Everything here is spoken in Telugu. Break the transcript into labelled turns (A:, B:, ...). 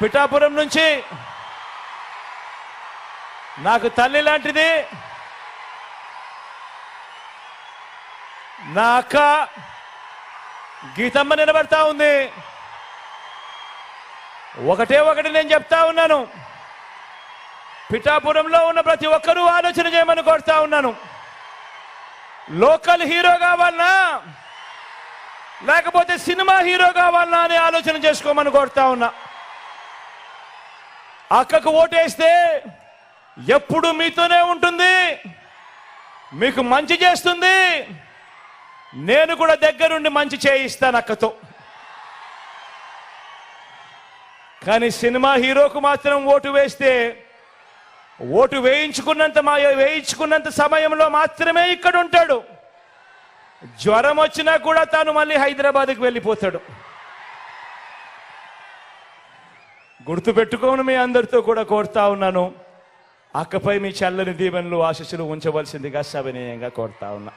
A: పిఠాపురం నుంచి నాకు తల్లి లాంటిది. నా అక్క గీతమ్మ నిలబడతా ఉంది. ఒకటే ఒకటి నేను చెప్తా ఉన్నాను. పిఠాపురంలో ఉన్న ప్రతి ఒక్కరూ ఆలోచన చేయమని కోరుతా ఉన్నాను. లోకల్ హీరో కావాలనా? లేకపోతే సినిమా హీరో కావాలనా అని ఆలోచన చేసుకోమని కోరుతా ఉన్నా. అక్కకు ఓటేస్తే ఎప్పుడు మీతోనే ఉంటుంది. మీకు మంచి చేస్తుంది. నేను కూడా దగ్గరుండి మంచి చేయిస్తాను అక్కతో. కానీ సినిమా హీరోకు మాత్రం ఓటు వేస్తే ఓటు వేయించుకున్నంత మా వేయించుకున్నంత సమయంలో మాత్రమే ఇక్కడ ఉంటాడు జ్వరం వచ్చినా కూడా తాను మళ్ళీ హైదరాబాద్కి వెళ్ళిపోతాడు. గుర్తుపెట్టుకోవడం మీ అందరితో కూడా కోరుతా ఉన్నాను. అక్కపై మీ చల్లని దీవెనలు ఆశీస్సులు ఉంచవలసిందిగా సవినయంగా కోరుతా ఉన్నా.